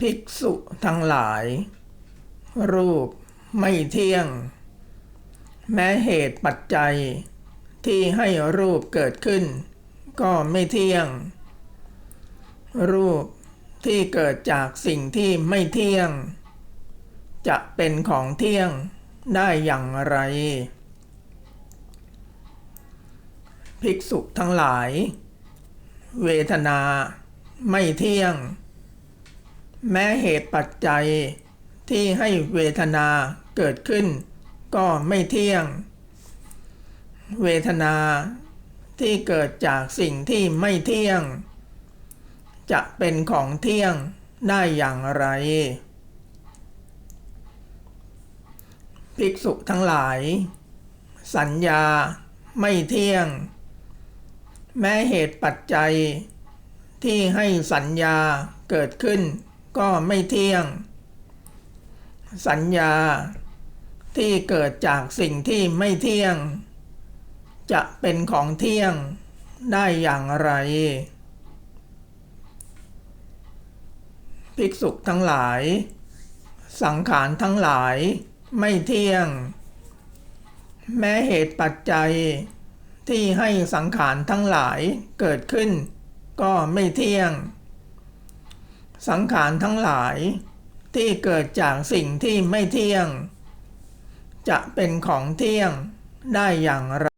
ภิกษุทั้งหลาย รูปไม่เที่ยง แม้เหตุปัจจัย ที่ให้รูปเกิดขึ้น ก็ไม่เที่ยง รูปที่เกิดจากสิ่งที่ไม่เที่ยง จะเป็นของเที่ยงได้อย่างไร ภิกษุทั้งหลาย เวทนาไม่เที่ยง แม้เหตุปัจจัยที่ให้เวทนาเกิดขึ้น ก็ไม่เที่ยง เวทนาที่เกิดจากสิ่งที่ไม่เที่ยง จะเป็นของเที่ยงได้อย่างไร ภิกษุทั้งหลาย สัญญาไม่เที่ยง แม้เหตุปัจจัยที่ให้สัญญาเกิดขึ้น ก็ไม่เที่ยง สัญญาที่เกิดจากสิ่งที่ไม่เที่ยง จะเป็นของเที่ยงได้อย่างไร ภิกษุทั้งหลาย สังขารทั้งหลายไม่เที่ยง แม้เหตุปัจจัยที่ให้สังขารทั้งหลายเกิดขึ้น ก็ไม่เที่ยง สังขารทั้งหลายที่เกิดจากสิ่งที่ไม่เที่ยง จะเป็นของเที่ยงได้อย่างไร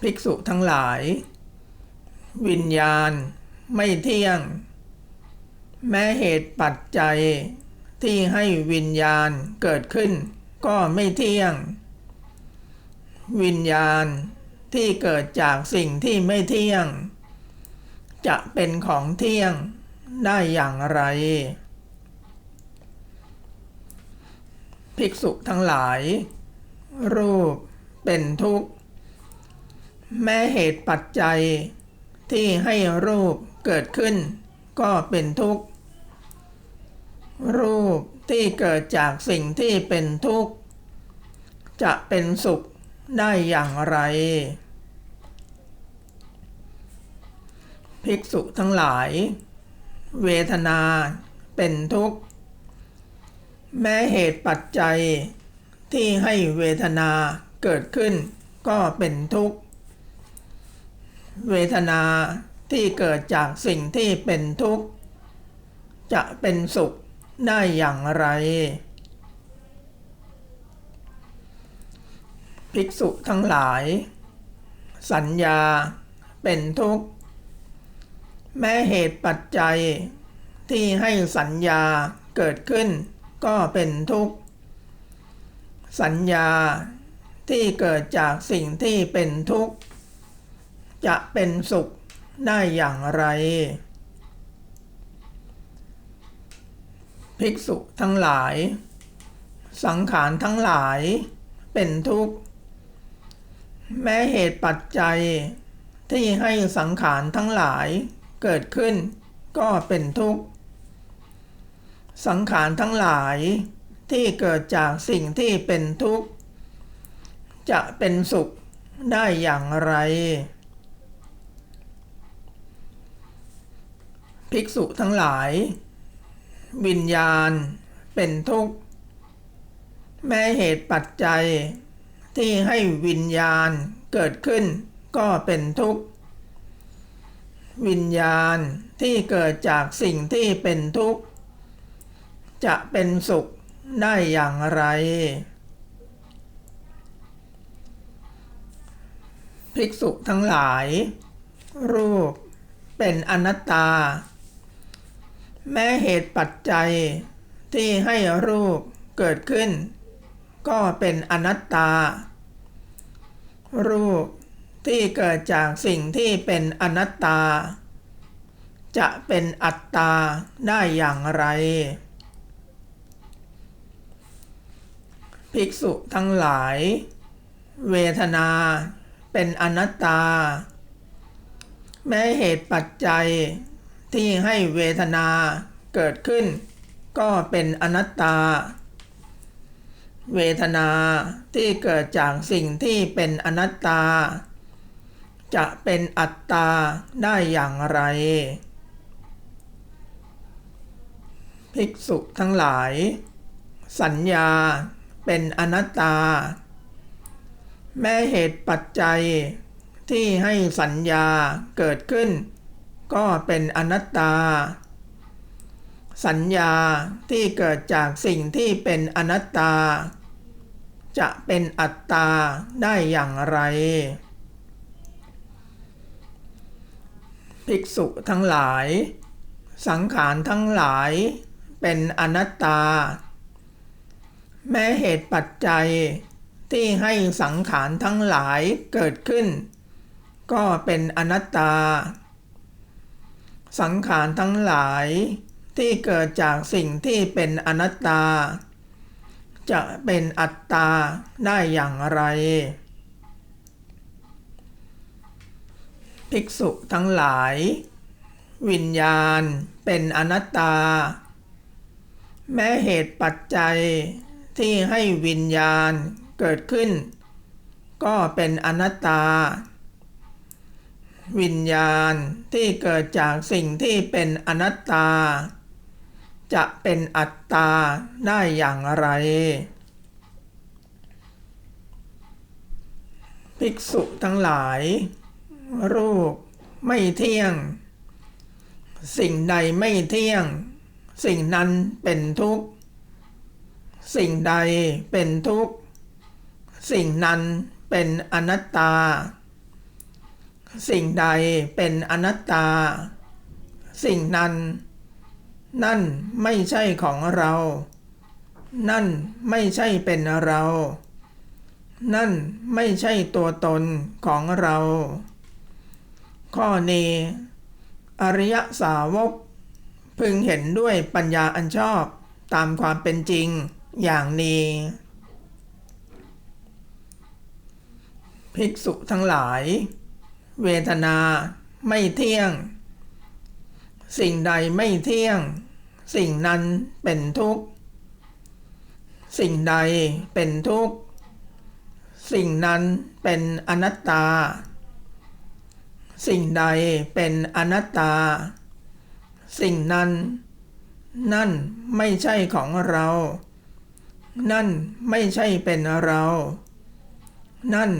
ภิกษุทั้งหลาย วิญญาณไม่เที่ยง แม้เหตุปัจจัยที่ให้วิญญาณเกิดขึ้นก็ไม่เที่ยง วิญญาณที่เกิดจากสิ่งที่ไม่เที่ยง จะเป็นของเที่ยงได้อย่างไร ภิกษุทั้งหลาย รูปเป็นทุกข์ แม้เหตุปัจจัยที่ให้รูปเกิดขึ้นก็เป็นทุกข์ รูปที่เกิดจากสิ่งที่เป็นทุกข์ จะเป็นสุขได้อย่างไร ภิกษุทั้งหลาย เวทนาเป็นทุกข์ แม้เหตุปัจจัยที่ให้เวทนาเกิดขึ้นก็เป็นทุกข์ เวทนาที่เกิดจากสิ่งที่เป็นทุกข์ จะเป็นสุขได้อย่างไร ภิกษุทั้งหลาย สัญญาเป็นทุกข์ แม้เหตุปัจจัยที่ให้สัญญาเกิดขึ้นก็เป็นทุกข์ สัญญาที่เกิดจากสิ่งที่เป็นทุกข์ จะเป็นสุขได้อย่างไร ภิกษุทั้งหลาย สังขารทั้งหลายเป็นทุกข์ แม้เหตุปัจจัยที่ให้สังขารทั้งหลาย เกิดขึ้นก็เป็นทุกข์ สังขารทั้งหลายที่เกิดจากสิ่งที่เป็นทุกข์ จะเป็นสุขได้อย่างไร ภิกษุทั้งหลาย วิญญาณเป็นทุกข์ แม้เหตุปัจจัยที่ให้วิญญาณเกิดขึ้นก็เป็นทุกข์ วิญญาณที่เกิดจากสิ่งที่เป็นทุกข์ จะเป็นสุขได้อย่างไร ภิกษุทั้งหลาย รูปเป็นอนัตตา แม้เหตุปัจจัยที่ให้รูปเกิดขึ้น ก็เป็นอนัตตา รูป ที่เกิดจากสิ่งที่เป็นอนัตตา จะเป็นอัตตาได้อย่างไร ภิกษุทั้งหลาย เวทนาเป็นอนัตตา แม้เหตุปัจจัยที่ให้เวทนาเกิดขึ้น ก็เป็นอนัตตา เวทนาที่เกิดจากสิ่งที่เป็นอนัตตา จะเป็นอัตตาได้อย่างไร ภิกษุทั้งหลาย สัญญาเป็นอนัตตา แม่เหตุปัจจัยที่ให้สัญญาเกิดขึ้น ก็เป็นอนัตตา สัญญาที่เกิดจากสิ่งที่เป็นอนัตตา จะเป็นอัตตาได้อย่างไร ภิกษุทั้งหลาย สังขารทั้งหลายเป็นอนัตตา แม้เหตุปัจจัยที่ให้สังขารทั้งหลายเกิดขึ้น ก็เป็นอนัตตา สังขารทั้งหลายที่เกิดจากสิ่งที่เป็นอนัตตา จะเป็นอัตตาได้อย่างไร ภิกษุทั้งหลาย วิญญาณเป็นอนัตตา แม้เหตุปัจจัยที่ให้วิญญาณเกิดขึ้น ก็เป็นอนัตตา วิญญาณที่เกิดจากสิ่งที่เป็นอนัตตา จะเป็นอัตตาได้อย่างไร ภิกษุทั้งหลาย รูป ไม่เที่ยง สิ่งใดไม่เที่ยง สิ่งนั้นเป็นทุกข์ สิ่งใดเป็นทุกข์ สิ่งนั้นเป็นอนัตตา สิ่งใดเป็นอนัตตา สิ่งนั้น นั่นไม่ใช่ของเรา นั่นไม่ใช่เป็นเรานั่นไม่ใช่ตัวตนของเรา ข้อนี้ อริยสาวก พึงเห็นด้วยปัญญาอันชอบตามความเป็นจริงอย่างนี้ ภิกษุทั้งหลาย เวทนาไม่เที่ยง สิ่งใดไม่เที่ยง สิ่งนั้นเป็นทุกข์ สิ่งใดเป็นทุกข์ สิ่งนั้นเป็นอนัตตา สิ่งใดเป็นอนัตตา สิ่งนั้น นั่นไม่ใช่ของเรา นั่นไม่ใช่เป็นเรา นั่น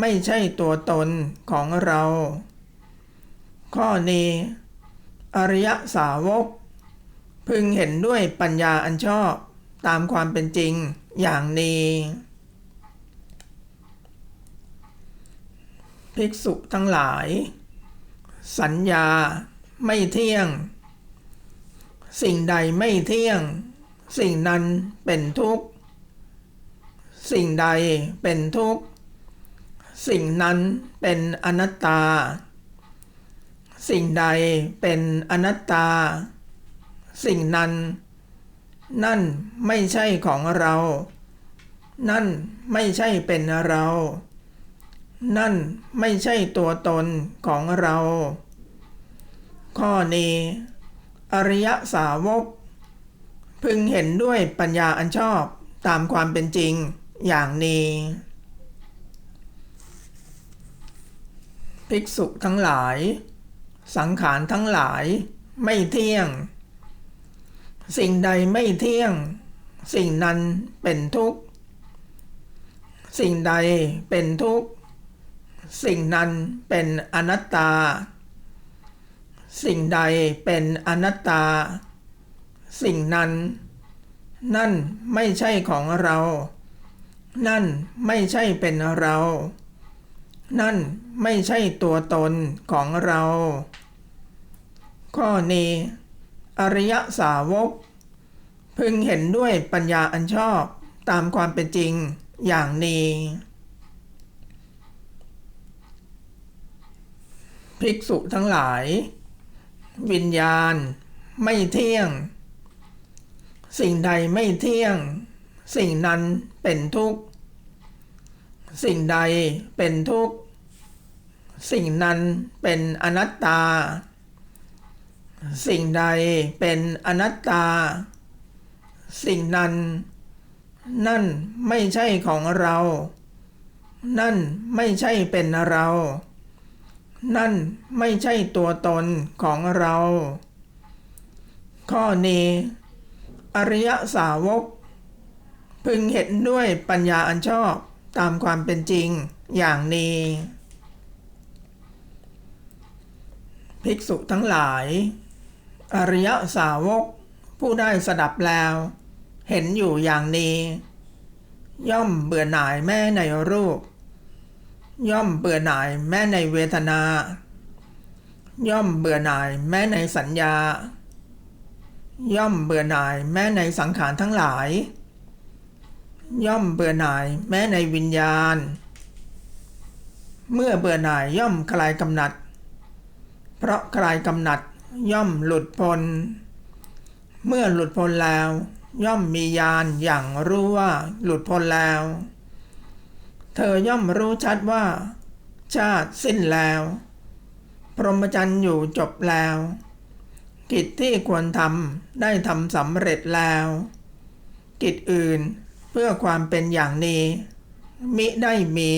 ไม่ใช่ตัวตนของเรา ข้อนี้ อริยสาวก พึงเห็นด้วยปัญญาอันชอบตามความเป็นจริงอย่างนี้ภิกษุทั้งหลาย สัญญาไม่เที่ยง สิ่งใดไม่เที่ยง สิ่งนั้นเป็นทุกข์ สิ่งใดเป็นทุกข์ สิ่งนั้นเป็นอนัตตา สิ่งใดเป็นอนัตตา สิ่งนั้น นั่นไม่ใช่ของเรา นั่นไม่ใช่เป็นเรา นั่นไม่ใช่ตัวตนของเรา ข้อนี้ อริยสาวก พึงเห็นด้วยปัญญาอันชอบตามความเป็นจริงอย่างนี้ ภิกษุทั้งหลาย สังขารทั้งหลายไม่เที่ยง สิ่งใดไม่เที่ยง สิ่งนั้นเป็นทุกข์ สิ่งใดเป็นทุกข์ สิ่งนั้นเป็นอนัตตา สิ่งใดเป็นอนัตตา สิ่งนั้น นั่นไม่ใช่ของเรา นั่นไม่ใช่เป็นเรา นั่นไม่ใช่ตัวตนของเรา ข้อนี้ อริยสาวก พึงเห็นด้วยปัญญาอันชอบตามความเป็นจริงอย่างนี้ ภิกษุทั้งหลาย วิญญาณ ไม่เที่ยง สิ่งใดไม่เที่ยง สิ่งนั้นเป็นทุกข์ สิ่งใดเป็นทุกข์ สิ่งนั้นเป็นอนัตตา สิ่งใดเป็นอนัตตา สิ่งนั้น นั่นไม่ใช่ของเรา นั่นไม่ใช่เป็นเรา นั่นไม่ใช่ตัวตนของเรา ข้อนี้ อริยสาวก พึงเห็นด้วยปัญญาอันชอบตามความเป็นจริงอย่างนี้ ภิกษุทั้งหลาย อริยสาวกผู้ได้สดับแล้ว เห็นอยู่อย่างนี้ ย่อมเบื่อหน่ายแม้ในรูป ย่อมเบื่อหน่ายแม้ในเวทนา ย่อมเบื่อหน่ายแม้ในสัญญา ย่อมเบื่อหน่ายแม้ในสังขารทั้งหลาย ย่อมเบื่อหน่ายแม้ในวิญญาณ เมื่อเบื่อหน่ายย่อมคลายกำหนัด เพราะคลายกำหนัดย่อมหลุดพ้น เมื่อหลุดพ้นแล้ว ย่อมมีญาณอย่างรู้ว่าหลุดพ้นแล้ว เธอย่อมรู้ชัดว่า ชาติสิ้นแล้ว พรหมจรรย์อยู่จบแล้ว กิจที่ควรทำได้ทำสำเร็จแล้ว กิจอื่นเพื่อความเป็นอย่างนี้ มิได้มี